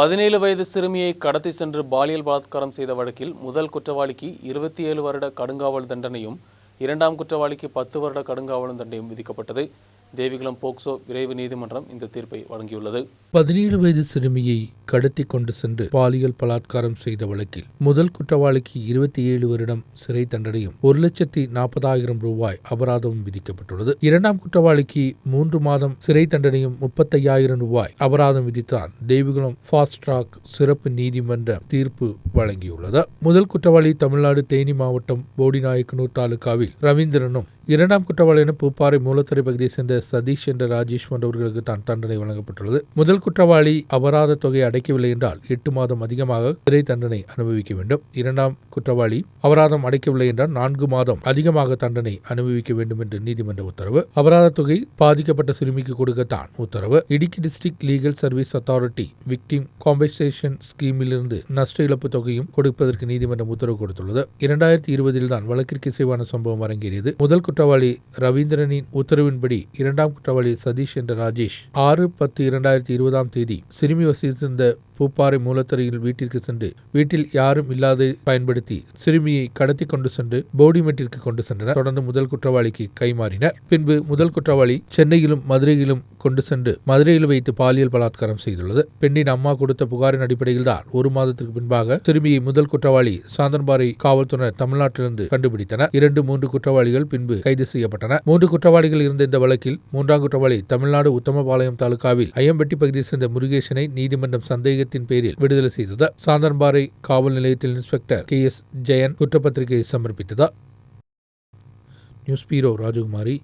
பதினேழு வயது சிறுமியை கடத்தி சென்று பாலியல் பலாத்காரம் செய்த வழக்கில் முதல் குற்றவாளிக்கு இருபத்தி ஏழு வருட கடுங்காவல் தண்டனையும் இரண்டாம் குற்றவாளிக்கு பத்து வருட கடுங்காவல் தண்டனையும் விதிக்கப்பட்டது. தேவிகுளம் போக்சோ விரைவு நீதிமன்றம் இந்த தீர்ப்பை வழங்கியுள்ளது. பதினேழு வயது சிறுமியை கடத்தி கொண்டு சென்று பாலியல் பலாத்காரம் செய்த வழக்கில் முதல் குற்றவாளிக்கு இருபத்தி ஏழு வருடம் சிறை தண்டனையும் ஒரு லட்சத்தி நாற்பதாயிரம் ரூபாய் அபராதமும் விதிக்கப்பட்டுள்ளது. இரண்டாம் குற்றவாளிக்கு மூன்று மாதம் சிறை தண்டனையும் முப்பத்தையாயிரம் ரூபாய் அபராதம் விதித்தான் தேவிகுளம் ஃபாஸ்ட் ட்ராக் சிறப்பு நீதிமன்ற தீர்ப்பு வழங்கியுள்ளது. முதல் குற்றவாளி தமிழ்நாடு தேனி மாவட்டம் போடிநாயக்கனூர் தாலுகாவில் ரவீந்திரனும் இரண்டாம் குற்றவாளியான பூப்பாறை மூலத்தரை பகுதியை சேர்ந்த சதீஷ் என்ற ராஜேஷ் போன்றவர்களுக்கு தான் தண்டனை வழங்கப்பட்டுள்ளது. முதல் குற்றவாளி அபராத தொகை அடை அடைக்கவில்லை என்றால் எட்டு மாதம் அதிகமாக சிறை தண்டனை அனுபவிக்க வேண்டும். இரண்டாம் குற்றவாளி அபராதம் அடைக்கவில்லை என்றால் நான்கு மாதம் அதிகமாக தண்டனை அனுபவிக்க வேண்டும் என்று நீதிமன்ற உத்தரவு. அபராத தொகை பாதிக்கப்பட்ட சிறுமிக்கு கொடுக்கத்தான் உத்தரவு. Idukki district legal service authority victim compensation ஸ்கீமிலிருந்து நஷ்ட இழப்பு தொகையும் கொடுப்பதற்கு நீதிமன்றம் உத்தரவு கொடுத்துள்ளது. இரண்டாயிரத்தி இருபதில் தான் வழக்கிற்கு இசைவான சம்பவம் அரங்கேறியது. முதல் குற்றவாளி ரவீந்திரனின் உத்தரவின்படி இரண்டாம் குற்றவாளி சதீஷ் என்ற ராஜேஷ் ஆறு பத்து இரண்டாயிரத்தி இருபதாம் தேதி சிறுமி வசித்திருந்த that பூப்பாறை மூலத்தறையில் வீட்டிற்கு சென்று வீட்டில் யாரும் இல்லாத பயன்படுத்தி சிறுமியை கடத்தி கொண்டு சென்று போடிமெட்டிற்கு கொண்டு சென்றனர். தொடர்ந்து முதல் குற்றவாளிக்கு கைமாறினர் பின்பு முதல் குற்றவாளி சென்னையிலும் மதுரையிலும் கொண்டு சென்று மதுரையில் வைத்து பாலியல் பலாத்காரம் செய்துள்ளது. பெண்ணின் அம்மா கொடுத்த புகாரின் அடிப்படையில் தான் ஒரு மாதத்திற்கு பின்பாக சிறுமியை முதல் குற்றவாளி சாந்தன்பாறை காவல்துறையினர் தமிழ்நாட்டிலிருந்து கண்டுபிடித்தனர். இரண்டு மூன்று குற்றவாளிகள் பின்பு கைது செய்யப்பட்டனர் மூன்று குற்றவாளிகள் இருந்த இந்த வழக்கில் மூன்றாம் குற்றவாளி தமிழ்நாடு உத்தமபாளையம் தாலுகாவில் ஐயம்பட்டி பகுதியை சேர்ந்த முருகேசனை நீதிமன்றம் சந்தேகத்தின் பேரில் விடுதலை செய்தது? சாந்தன்பாறை காவல் நிலையத்தில் இன்ஸ்பெக்டர் கே எஸ் ஜெயன் குற்றப்பத்திரிகையை சமர்ப்பித்தது? News bureau Rajakumari.